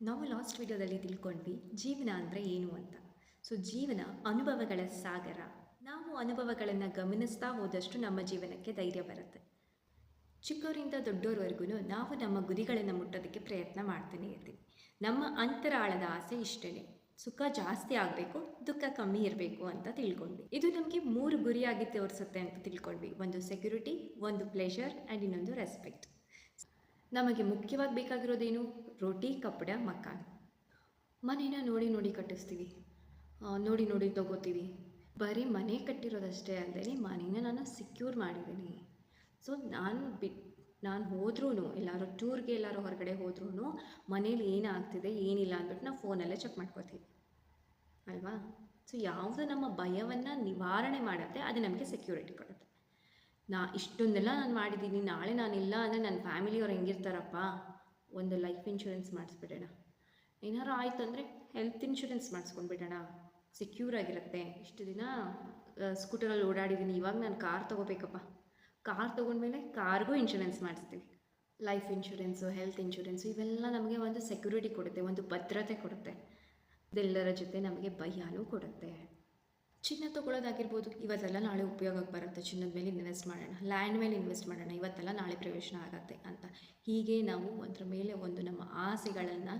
ನಾವು ಲಾಸ್ಟ್ ವಿಡಿಯೋದಲ್ಲಿ ತಿಳ್ಕೊಂಡ್ವಿ, ಜೀವನ ಅಂದರೆ ಏನು ಅಂತ. ಸೊ ಜೀವನ ಅನುಭವಗಳ ಸಾಗರ. ನಾವು ಅನುಭವಗಳನ್ನು ಗಮನಿಸ್ತಾ ಹೋದಷ್ಟು ನಮ್ಮ ಜೀವನಕ್ಕೆ ಧೈರ್ಯ ಬರುತ್ತೆ. ಚಿಕ್ಕವರಿಂದ ದೊಡ್ಡೋರ್ವರೆಗೂ ನಾವು ನಮ್ಮ ಗುರಿಗಳನ್ನು ಮುಟ್ಟೋದಕ್ಕೆ ಪ್ರಯತ್ನ ಮಾಡ್ತಾನೆ ಇರ್ತೀವಿ. ನಮ್ಮ ಅಂತರಾಳದ ಆಸೆ ಇಷ್ಟೇ ಸುಖ ಜಾಸ್ತಿ ಆಗಬೇಕು, ದುಃಖ ಕಮ್ಮಿ ಇರಬೇಕು ಅಂತ ತಿಳ್ಕೊಂಡ್ವಿ. ಇದು ನಮಗೆ ಮೂರು ಗುರಿಯಾಗಿ ತೋರಿಸುತ್ತೆ ಅಂತ ತಿಳ್ಕೊಂಡ್ವಿ. ಒಂದು ಸೆಕ್ಯೂರಿಟಿ ಒಂದು ಪ್ಲೆಷರ್ ಆ್ಯಂಡ್ ಇನ್ನೊಂದು ರೆಸ್ಪೆಕ್ಟ್ ನಮಗೆ ಮುಖ್ಯವಾಗಿ ಬೇಕಾಗಿರೋದೇನು? ರೋಟಿ, ಕಪ್ಪಡ, ಮಕಾನ್. ಮನೇನ ನೋಡಿ ನೋಡಿ ಕಟ್ಟಿಸ್ತೀವಿ. ನೋಡಿ ನೋಡಿ ತಗೋತೀವಿ. ಬರೀ ಮನೆ ಕಟ್ಟಿರೋದಷ್ಟೇ ಅಲ್ಲದೆ ಮನೇನ ನಾನು ಸಿಕ್ಯೂರ್ ಮಾಡಿದ್ದೀನಿ. ಸೊ ನಾನು ಬಿ, ನಾನು ಹೋದ್ರೂ ಎಲ್ಲರೂ ಟೂರ್ಗೆ ಎಲ್ಲರೂ ಹೊರಗಡೆ ಹೋದ್ರೂ ಮನೇಲಿ ಏನಾಗ್ತಿದೆ, ಏನಿಲ್ಲ ಅಂದ್ಬಿಟ್ಟು ನಾವು ಫೋನಲ್ಲೇ ಚೆಕ್ ಮಾಡ್ಕೋತೀವಿ. ಅಲ್ವಾ? ಸೊ ಯಾವುದು ನಮ್ಮ ಭಯವನ್ನು ನಿವಾರಣೆ ಮಾಡುತ್ತೆ, ಅದು ನಮಗೆ ಸೆಕ್ಯೂರಿಟಿ ಕೊಡುತ್ತೆ. ನಾ ಇಷ್ಟೊಂದೆಲ್ಲ ನಾನು ಮಾಡಿದ್ದೀನಿ, ನಾಳೆ ನಾನಿಲ್ಲ ಅಂದರೆ ನನ್ನ ಫ್ಯಾಮಿಲಿಯವ್ರು ಹೆಂಗಿರ್ತಾರಪ್ಪ, ಒಂದು ಲೈಫ್ ಇನ್ಶೂರೆನ್ಸ್ ಮಾಡಿಸ್ಬಿಡೋಣ. ಏನಾರು ಆಯಿತು ಅಂದರೆ ಹೆಲ್ತ್ ಇನ್ಶೂರೆನ್ಸ್ ಮಾಡಿಸ್ಕೊಂಡ್ಬಿಡೋಣ. ಸೆಕ್ಯೂರ್ ಆಗಿರುತ್ತೆ. ಇಷ್ಟು ದಿನ ಸ್ಕೂಟರಲ್ಲಿ ಓಡಾಡಿದ್ದೀನಿ. ಇವಾಗ ನಾನು ಕಾರ್ ತೊಗೋಬೇಕಪ್ಪ. ಕಾರ್ ತೊಗೊಂಡ್ಮೇಲೆ ಕಾರ್ಗೂ ಇನ್ಶೂರೆನ್ಸ್ ಮಾಡಿಸ್ತೀವಿ. ಲೈಫ್ ಇನ್ಶೂರೆನ್ಸು, ಹೆಲ್ತ್ ಇನ್ಶೂರೆನ್ಸು, ಇವೆಲ್ಲ ನಮಗೆ ಒಂದು ಸೆಕ್ಯೂರಿಟಿ ಕೊಡುತ್ತೆ, ಒಂದು ಭದ್ರತೆ ಕೊಡುತ್ತೆ. ಇದೆಲ್ಲರ ಜೊತೆ ನಮಗೆ ಭಯನೂ ಕೊಡುತ್ತೆ. ಚಿನ್ನ ತೊಗೊಳ್ಳೋದಾಗಿರ್ಬೋದು, ಇವತ್ತೆಲ್ಲ ನಾಳೆ ಉಪಯೋಗಕ್ಕೆ ಬರುತ್ತೆ. ಚಿನ್ನದ ಮೇಲೆ ಇನ್ವೆಸ್ಟ್ ಮಾಡೋಣ ಲ್ಯಾಂಡ್ ಮೇಲೆ ಇನ್ವೆಸ್ಟ್ ಮಾಡೋಣ, ಇವತ್ತೆಲ್ಲ ನಾಳೆ ಪ್ರವೇಶನ ಆಗತ್ತೆ ಅಂತ. ಹೀಗೆ ನಾವು ಒಂದರ ಮೇಲೆ ಒಂದು ನಮ್ಮ ಆಸೆಗಳನ್ನು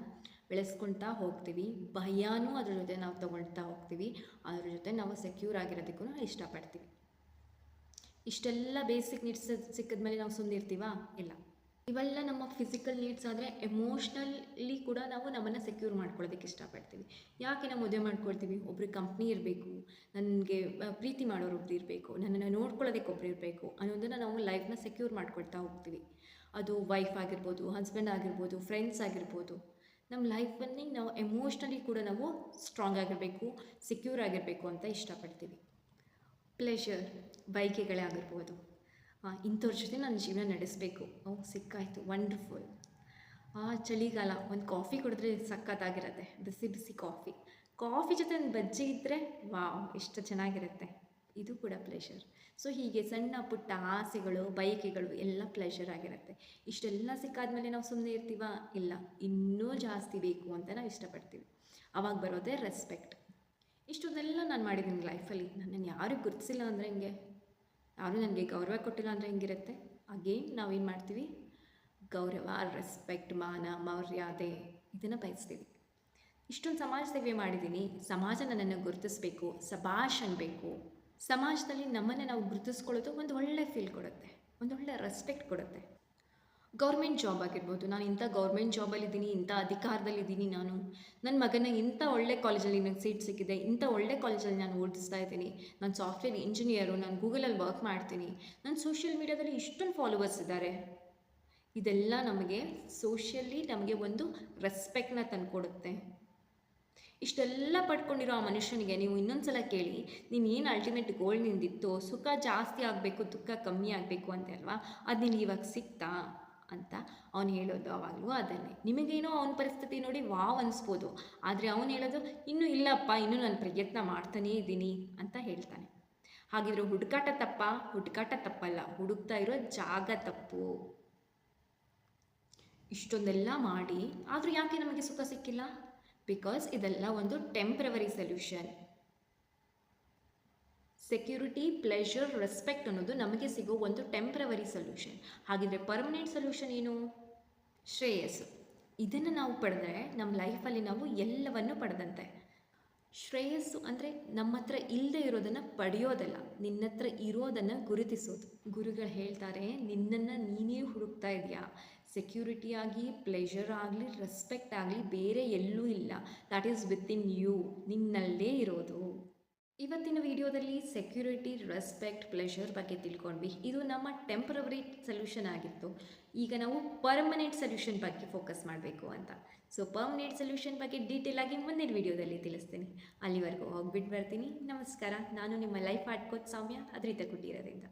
ಬೆಳೆಸ್ಕೊಳ್ತಾ ಹೋಗ್ತೀವಿ. ಭಯನೂ ಅದ್ರ ಜೊತೆ ನಾವು ತೊಗೊಳ್ತಾ ಹೋಗ್ತೀವಿ. ಅದ್ರ ಜೊತೆ ನಾವು ಸೆಕ್ಯೂರ್ ಆಗಿರೋದಕ್ಕೂ ಇಷ್ಟಪಡ್ತೀವಿ. ಇಷ್ಟೆಲ್ಲ ಬೇಸಿಕ್ ನೀಡ್ಸ್ ಸಿಕ್ಕಿದ್ಮೇಲೆ ನಾವು ಸುಮ್ಮನೆ ಇರ್ತೀವಾ ಇಲ್ಲ. ಇವೆಲ್ಲ ನಮ್ಮ ಫಿಸಿಕಲ್ ನೀಡ್ಸ್ ಆದರೆ ಎಮೋಷ್ನಲಿ ಕೂಡ ನಾವು ನಮ್ಮನ್ನು ಸೆಕ್ಯೂರ್ ಮಾಡ್ಕೊಳ್ಳೋದಕ್ಕೆ ಇಷ್ಟಪಡ್ತೀವಿ. ಯಾಕೆ ನಾವು ಮದುವೆ ಮಾಡ್ಕೊಳ್ತೀವಿ? ಒಬ್ರು ಕಂಪ್ನಿ ಇರಬೇಕು, ನನಗೆ ಪ್ರೀತಿ ಮಾಡೋರು ಒಬ್ರು ಇರಬೇಕು, ನನ್ನನ್ನು ನೋಡ್ಕೊಳ್ಳೋದಕ್ಕೆ ಒಬ್ರು ಇರಬೇಕು ಅನ್ನೋದನ್ನು ನಾವು ಲೈಫ್ನ ಸೆಕ್ಯೂರ್ ಮಾಡ್ಕೊಳ್ತಾ ಹೋಗ್ತೀವಿ. ಅದು ವೈಫ್ ಆಗಿರ್ಬೋದು ಹಸ್ಬೆಂಡ್ ಆಗಿರ್ಬೋದು ಫ್ರೆಂಡ್ಸ್ ಆಗಿರ್ಬೋದು. ನಮ್ಮ ಲೈಫಲ್ಲಿ ನಾವು ಎಮೋಷ್ನಲಿ ಕೂಡ ನಾವು ಸ್ಟ್ರಾಂಗ್ ಆಗಿರಬೇಕು ಸೆಕ್ಯೂರ್ ಆಗಿರಬೇಕು ಅಂತ ಇಷ್ಟಪಡ್ತೀವಿ. ಪ್ಲೆಷರ್ ಬೈಕೆಗಳೇ ಆಗಿರ್ಬೋದು. ಇಂಥವ್ರ ಜೊತೆ ನನ್ನ ಜೀವನ ನಡೆಸಬೇಕು. ಓ, ಸಿಕ್ಕಾಯಿತು. ವಂಡರ್ಫುಲ್ ಆ, ಚಳಿಗಾಲ, ಒಂದು ಕಾಫಿ ಕುಡಿದ್ರೆ ಸಖತ್ತಾಗಿರುತ್ತೆ. ಬಿಸಿ ಬಿಸಿ ಕಾಫಿ ಕಾಫಿ ಜೊತೆ ಒಂದು ಬಜ್ಜಿ ಇದ್ದರೆ ವಾವ್, ಎಷ್ಟು ಚೆನ್ನಾಗಿರುತ್ತೆ. ಇದು ಕೂಡ ಪ್ಲೆಷರ್ ಸೊ ಹೀಗೆ ಸಣ್ಣ ಪುಟ್ಟ ಆಸೆಗಳು, ಬಯಕೆಗಳು ಎಲ್ಲ ಪ್ಲೆಷರ್ ಆಗಿರುತ್ತೆ. ಇಷ್ಟೆಲ್ಲ ಸಿಕ್ಕಾದ್ಮೇಲೆ ನಾವು ಸುಮ್ಮನೆ ಇರ್ತೀವ? ಇಲ್ಲ. ಇನ್ನೂ ಜಾಸ್ತಿ ಬೇಕು ಅಂತ ನಾವು ಇಷ್ಟಪಡ್ತೀವಿ. ಅವಾಗ ಬರೋದೇ ರೆಸ್ಪೆಕ್ಟ್ ಇಷ್ಟೊಂದೆಲ್ಲ ನಾನು ಮಾಡಿದ್ದೀನಿ ಲೈಫಲ್ಲಿ ನನ್ನನ್ನು ಯಾರೂ ಗುರುತಿಸಿಲ್ಲ ಅಂದರೆ ಹಿಂಗೆ? ಯಾರೂ ನನಗೆ ಗೌರವ ಕೊಟ್ಟಿಲ್ಲ ಅಂದರೆ ಹೆಂಗಿರುತ್ತೆ? ಅಗೇನ್ ನಾವೇನು ಮಾಡ್ತೀವಿ? ಗೌರವ ರೆಸ್ಪೆಕ್ಟ್ ಮಾನ, ಮರ್ಯಾದೆ ಇದನ್ನು ಬಯಸ್ತೀವಿ. ಇಷ್ಟೊಂದು ಸಮಾಜ ಸೇವೆ ಮಾಡಿದ್ದೀನಿ ಸಮಾಜ ನನ್ನನ್ನು ಗುರುತಿಸ್ಬೇಕು ಸಭಾಷ್ ಅನ್ನಬೇಕು ಸಮಾಜದಲ್ಲಿ ನಮ್ಮನ್ನು ನಾವು ಗುರುತಿಸ್ಕೊಳ್ಳೋದು ಒಂದು ಒಳ್ಳೆ ಫೀಲ್ ಕೊಡುತ್ತೆ. ಒಂದು ಒಳ್ಳೆ ರೆಸ್ಪೆಕ್ಟ್ ಕೊಡುತ್ತೆ. ಗೌರ್ಮೆಂಟ್ ಜಾಬ್ ಆಗಿರ್ಬೋದು. ನಾನು ಇಂಥ ಗೌರ್ಮೆಂಟ್ ಜಾಬಲ್ಲಿದ್ದೀನಿ ಇಂಥ ಅಧಿಕಾರದಲ್ಲಿದ್ದೀನಿ ನಾನು. ನನ್ನ ಮಗನ ಇಂಥ ಒಳ್ಳೆ ಕಾಲೇಜಲ್ಲಿ ನನಗೆ ಸೀಟ್ ಸಿಕ್ಕಿದೆ, ಇಂಥ ಒಳ್ಳೆ ಕಾಲೇಜಲ್ಲಿ ನಾನು ಓದಿಸ್ತಾ ಇದ್ದೀನಿ. ನಾನು ಸಾಫ್ಟ್ವೇರ್ ಇಂಜಿನಿಯರು, ನಾನು ಗೂಗಲಲ್ಲಿ ವರ್ಕ್ ಮಾಡ್ತೀನಿ. ನಾನು ಸೋಷಿಯಲ್ ಮೀಡ್ಯಾದಲ್ಲಿ ಇಷ್ಟೊಂದು ಫಾಲೋವರ್ಸ್ ಇದ್ದಾರೆ. ಇದೆಲ್ಲ ನಮಗೆ ಸೋಷಿಯಲಿ ನಮಗೆ ಒಂದು ರೆಸ್ಪೆಕ್ಟ್ನ ತಂದುಕೊಡುತ್ತೆ. ಇಷ್ಟೆಲ್ಲ ಪಡ್ಕೊಂಡಿರೋ ಆ ಮನುಷ್ಯನಿಗೆ ನೀವು ಇನ್ನೊಂದು ಸಲ ಕೇಳಿ, ನೀನು ಏನು ಅಲ್ಟಿಮೇಟ್ ಗೋಲ್ ನಿಂದಿತ್ತು, ಸುಖ ಜಾಸ್ತಿ ಆಗಬೇಕು, ದುಃಖ ಕಮ್ಮಿ ಆಗಬೇಕು ಅಂತೆ ಅಲ್ವಾ? ಅದು ನೀನು ಇವಾಗ ಸಿಕ್ತಾ? ಅಂತ ಅವನು ಹೇಳೋದು ಅವಾಗಲೂ ಅದನ್ನೇ. ನಿಮಗೇನೋ ಅವನ ಪರಿಸ್ಥಿತಿ ನೋಡಿ ವಾವ್ ಅನಿಸ್ಬೋದು. ಆದರೆ ಅವನು ಹೇಳೋದು, ಇನ್ನೂ ಇಲ್ಲಪ್ಪ, ಇನ್ನೂ ನಾನು ಪ್ರಯತ್ನ ಮಾಡ್ತಾನೇ ಇದ್ದೀನಿ ಅಂತ ಹೇಳ್ತಾನೆ. ಹಾಗಿದ್ರೆ ಹುಡುಕಾಟ ತಪ್ಪ? ಹುಡುಕಾಟ ತಪ್ಪಲ್ಲ. ಹುಡುಕ್ತಾ ಇರೋ ಜಾಗ ತಪ್ಪು. ಇಷ್ಟೊಂದೆಲ್ಲ ಮಾಡಿ, ಆದರೂ ಯಾಕೆ ನಮಗೆ ಸುಖ ಸಿಕ್ಕಿಲ್ಲ? ಬಿಕಾಸ್ ಇದೆಲ್ಲ ಒಂದು temporary solution security pleasure respect ಅನ್ನೋದು ನಮಗೆ ಸಿಗೋ ಒಂದು ಟೆಂಪ್ರವರಿ ಸೊಲ್ಯೂಷನ್ ಹಾಗಿದ್ರೆ ಪರ್ಮನೆಂಟ್ ಸೊಲ್ಯೂಷನ್ ಏನು? ಶ್ರೇಯಸ್ಸು. ಇದನ್ನು ನಾವು ಪಡೆದ್ರೆ ನಮ್ಮ ಲೈಫಲ್ಲಿ ನಾವು ಎಲ್ಲವನ್ನು ಪಡೆದಂತೆ. ಶ್ರೇಯಸ್ಸು ಅಂದರೆ ನಮ್ಮ ಹತ್ರ ಇಲ್ಲದೆ ಇರೋದನ್ನು ಪಡೆಯೋದಲ್ಲ, ನಿನ್ನ ಹತ್ರ ಇರೋದನ್ನು ಗುರುತಿಸೋದು. ಗುರುಗಳು ಹೇಳ್ತಾರೆ, ನಿನ್ನನ್ನು ನೀನೇ ಹುಡುಕ್ತಾ ಇದೆಯಾ? ಸೆಕ್ಯೂರಿಟಿ ಆಗಿ ಪ್ಲೆಷರ್ ಆಗಲಿ ರೆಸ್ಪೆಕ್ಟ್ ಆಗಲಿ ಬೇರೆ ಎಲ್ಲೂ ಇಲ್ಲ. That is with in you ನಿನ್ನಲ್ಲೇ ಇರೋದು. ಇವತ್ತಿನ ವಿಡಿಯೋದಲ್ಲಿ ಸೆಕ್ಯೂರಿಟಿ ರೆಸ್ಪೆಕ್ಟ್ ಪ್ಲೆಷರ್ ಬಗ್ಗೆ ತಿಳ್ಕೊಂಡ್ವಿ. ಇದು ನಮ್ಮ ಟೆಂಪ್ರವರಿ ಸೊಲ್ಯೂಷನ್ ಆಗಿತ್ತು. ಈಗ ನಾವು ಪರ್ಮನೆಂಟ್ ಸೊಲ್ಯೂಷನ್ ಬಗ್ಗೆ ಫೋಕಸ್ ಮಾಡಬೇಕು ಅಂತ. ಸೊ ಪರ್ಮನೆಂಟ್ ಸೊಲ್ಯೂಷನ್ ಬಗ್ಗೆ ಡೀಟೇಲ್ ಆಗಿ ಮುಂದಿನ ವಿಡಿಯೋದಲ್ಲಿ ತಿಳಿಸ್ತೀನಿ. ಅಲ್ಲಿವರೆಗೂ ಹೋಗ್ಬಿಟ್ಟು ಬರ್ತೀನಿ. ನಮಸ್ಕಾರ. ನಾನು ನಿಮ್ಮ ಲೈಫ್ ಆಟ್ಕೋತ್ ಸೌಮ್ಯ, ಅದ್ರಿತ ಕುಟೀರದಿಂದ.